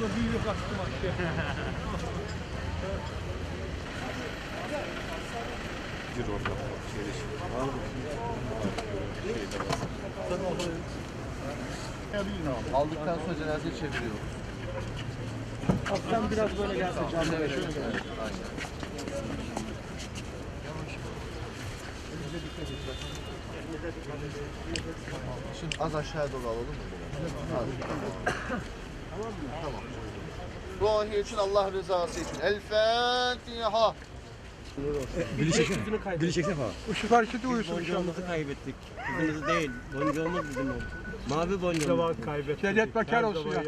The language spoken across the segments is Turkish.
Burada büyük açtım açtı. Aldıktan sonra cenaze çeviriyor. Sen biraz böyle gelsin. Evet, evet. Aynen. Şimdi az aşağıya doğru alalım mı? biraz? Az. Tamam. Ruhi için Allah rızası için. El Fatiha. Dili çeksene. Dili çeksene falan. Şu hareketi uyusun Boncuğumuzu kaybettik. Kızımız değil. Boncuğumuz bizim oldu. Mavi boncuğumuz. Cennet mekan olsun ya.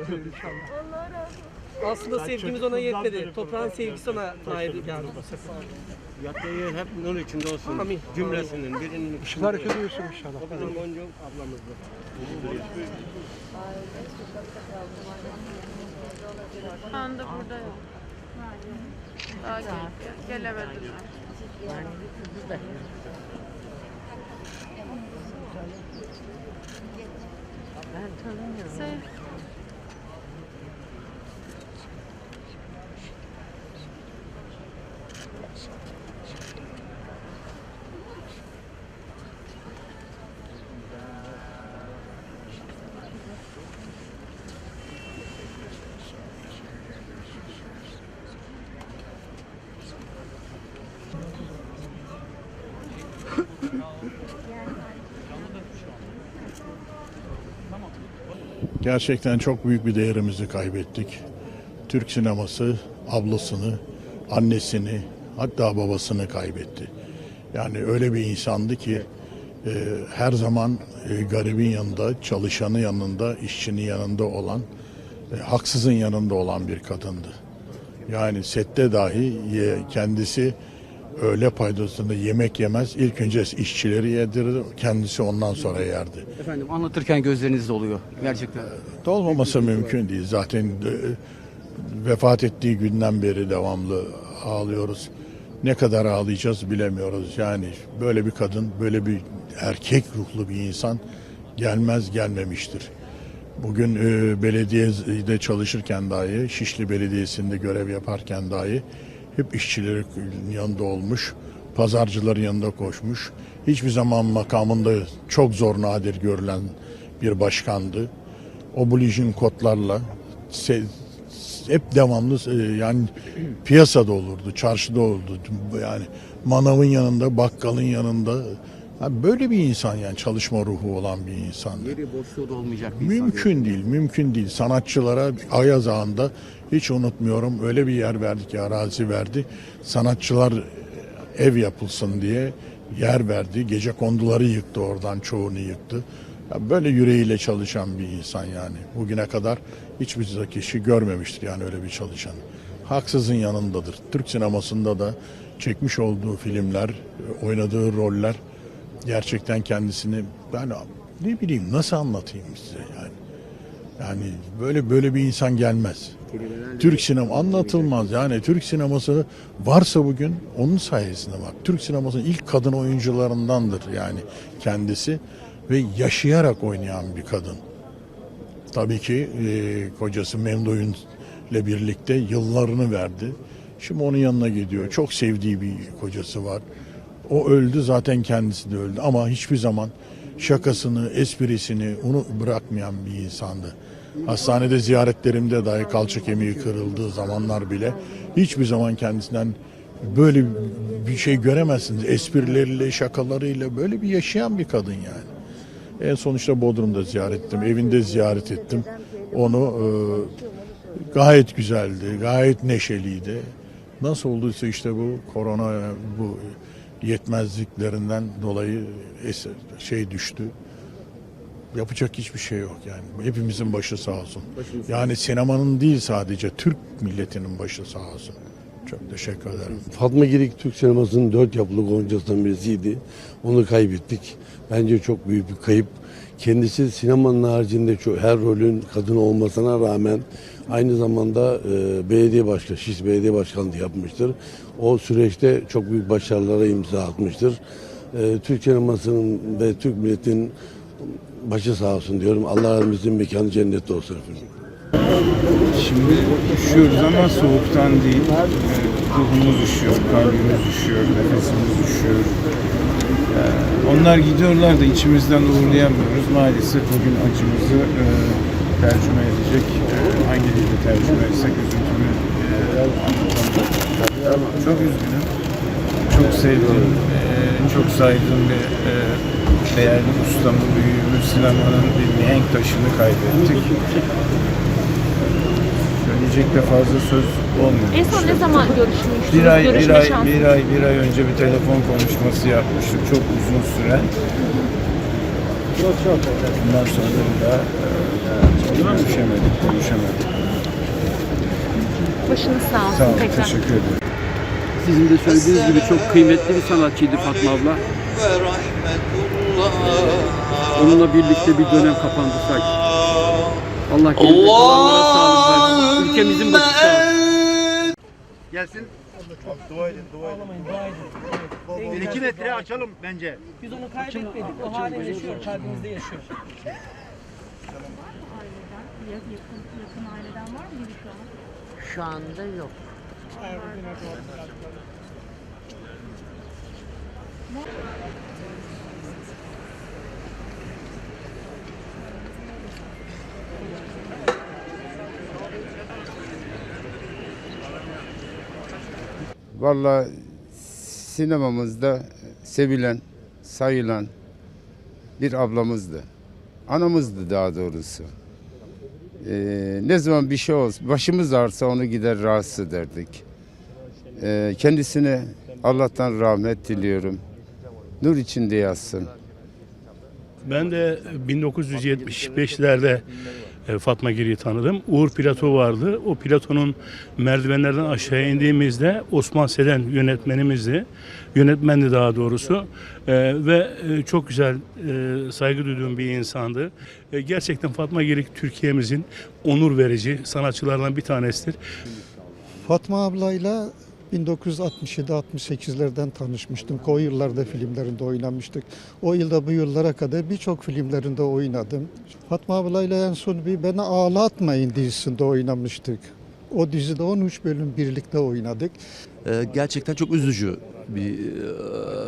Aslında sevgimiz ona yetmedi. Toprağın sevgisi ona nail geldi. Yattığı yer hep nur içinde olsun. Amin. Cümlesinin birinin Şu içinde. inşallah. O bizim boncuğum ablamızdı. Şu anda burada yok. Daha gel, gelemediler. 난 저는요. Gerçekten çok büyük bir değerimizi kaybettik. Türk sineması ablasını, annesini, hatta babasını kaybetti. Yani öyle bir insandı ki e, her zaman e, garibin yanında, çalışanı yanında, işçinin yanında olan, e, haksızın yanında olan bir kadındı. Yani sette dahi ye- kendisi öğle paydasında yemek yemez. İlk önce işçileri yedirir, kendisi ondan sonra yerdi. Efendim anlatırken gözleriniz doluyor. Gerçekten. Olmaması mümkün değil. Zaten e, vefat ettiği günden beri devamlı ağlıyoruz. Ne kadar ağlayacağız bilemiyoruz. Yani böyle bir kadın, böyle bir erkek ruhlu bir insan gelmez gelmemiştir. Bugün e, belediyede çalışırken dahi, Şişli Belediyesi'nde görev yaparken dahi hep işçilerin yanında olmuş, pazarcıların yanında koşmuş. Hiçbir zaman makamında çok zor nadir görülen bir başkandı oblijin kodlarla hep devamlı e, yani piyasada olurdu, çarşıda olurdu. Yani manavın yanında, bakkalın yanında. Böyle bir insan yani çalışma ruhu olan bir insandı. Yeri boşluğu da olmayacak bir insan. Mümkün değil, mümkün değil. Sanatçılara Ayaz Ağa'nda hiç unutmuyorum öyle bir yer verdi ki arazi verdi. Sanatçılar e, ev yapılsın diye yer verdi. Gece konduları yıktı oradan çoğunu yıktı. Ya böyle yüreğiyle çalışan bir insan yani. Bugüne kadar hiçbir kişi görmemiştir yani öyle bir çalışan. Haksızın yanındadır. Türk sinemasında da çekmiş olduğu filmler, oynadığı roller gerçekten kendisini ben ne bileyim nasıl anlatayım size yani. Yani böyle böyle bir insan gelmez. Türk sinema anlatılmaz. Yani Türk sineması varsa bugün onun sayesinde var. Türk sinemasının ilk kadın oyuncularındandır yani kendisi ve yaşayarak oynayan bir kadın. Tabii ki e, kocası Memduh'un ile birlikte yıllarını verdi. Şimdi onun yanına gidiyor. Çok sevdiği bir kocası var. O öldü zaten kendisi de öldü ama hiçbir zaman şakasını, esprisini onu bırakmayan bir insandı. Hastanede ziyaretlerimde dahi kalça kemiği kırıldığı zamanlar bile hiçbir zaman kendisinden böyle bir şey göremezsiniz. Esprileriyle, şakalarıyla böyle bir yaşayan bir kadın yani. En son işte Bodrum'da ziyaret ettim, evinde ziyaret ettim. Onu e, gayet güzeldi, gayet neşeliydi. Nasıl olduysa işte bu korona, bu yetmezliklerinden dolayı şey düştü. Yapacak hiçbir şey yok yani. Hepimizin başı sağ olsun. Yani sinemanın değil sadece Türk milletinin başı sağ olsun. Çok teşekkür ederim. Fatma Girik Türk sinemasının dört yapılı goncasından birisiydi. Onu kaybettik. Bence çok büyük bir kayıp. Kendisi sinemanın haricinde çok, her rolün kadın olmasına rağmen aynı zamanda e, belediye başkanı, Şiş Belediye Başkanlığı yapmıştır. O süreçte çok büyük başarılara imza atmıştır. E, Türk sinemasının ve Türk milletinin başı sağ olsun diyorum. Allah rahmetin mekanı cennette olsun efendim. Şimdi üşüyoruz ama soğuktan değil. Ee, Ruhumuz üşüyor, kalbimiz üşüyor, nefesimiz üşüyor. Ee, Onlar gidiyorlar da içimizden uğurlayamıyoruz. Maalesef bugün acımızı e, tercüme edecek. e, hangi dilde tercüme etsek üzüntümü e, anlatamam. Çok üzgünüm. Çok sevdiğim, e, çok saydığım bir e, değerli ustamı, büyüğümü, sinemanın bir mihenk taşını kaybettik. Söyleyecek de fazla söz olmuyor. En son ne zaman görüşmüştünüz? Bir ay, bir ay, şansı. bir ay, bir ay önce bir telefon konuşması yapmıştık. Çok uzun süren. Bundan sonra da e, görüşemedik, konuşamadık. Başınız sağ olsun Sağ olun, tekrar. teşekkür ederim. Sizin de söylediğiniz gibi çok kıymetli bir sanatçıydı Fatma abla. Onunla birlikte bir dönem kapandı sanki. Allah kalanlara sağlık versin. Ülkemizin başı sağ olsun. Gelsin. Dua edin, dua edin. Bir iki metre açalım bence. Biz onu kaybetmedik. O halen yaşıyor, kalbimizde yaşıyor. Şu anda yok. Valla sinemamızda sevilen, sayılan bir ablamızdı. Anamızdı daha doğrusu. Ee, ne zaman bir şey olsa, başımız ağrısa onu gider rahatsız ederdik. Ee, kendisine Allah'tan rahmet diliyorum. Nur içinde yatsın. Ben de 1975'lerde e, Fatma Giri'yi tanıdım. Uğur Plato vardı. O Plato'nun merdivenlerden aşağıya indiğimizde Osman Selen yönetmenimizdi. Yönetmendi daha doğrusu. E, ve e, çok güzel, e, saygı duyduğum bir insandı. E, gerçekten Fatma Girik Türkiye'mizin onur verici sanatçılardan bir tanesidir. Fatma ablayla 1967-68'lerden tanışmıştım. O yıllarda filmlerinde oynamıştık. O yılda bu yıllara kadar birçok filmlerinde oynadım. Fatma ablayla en son bir Beni Ağlatmayın dizisinde oynamıştık. O dizide 13 bölüm birlikte oynadık. Ee, gerçekten çok üzücü bir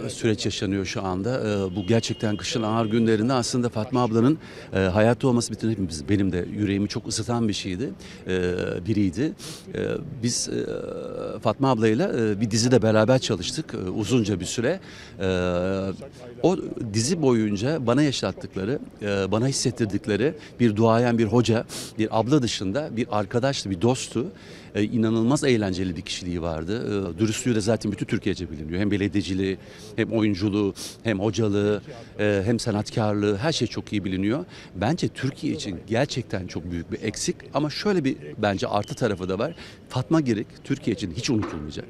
e, süreç yaşanıyor şu anda. Ee, bu gerçekten kışın ağır günlerinde aslında Fatma ablanın e, hayatta olması bütün hepimiz benim de yüreğimi çok ısıtan bir şeydi. e, biriydi. E, biz e, Fatma ablayla e, bir dizide beraber çalıştık e, uzunca bir süre. E, o dizi boyunca bana yaşattıkları, e, bana hissettirdikleri bir duayen bir hoca, bir abla dışında bir arkadaştı, bir dosttu. E, inanılmaz eğlenceli bir kişiliği vardı. E, dürüstlüğü de zaten bütün Türkiye'ce biliniyor. Hem belediyeciliği, hem oyunculuğu, hem hocalığı, e, hem sanatkarlığı her şey çok iyi biliniyor. Bence Türkiye için gerçekten çok büyük bir eksik ama şöyle bir bence artı tarafı da var. Fatma Girik Türkiye için hiç unutulmayacak.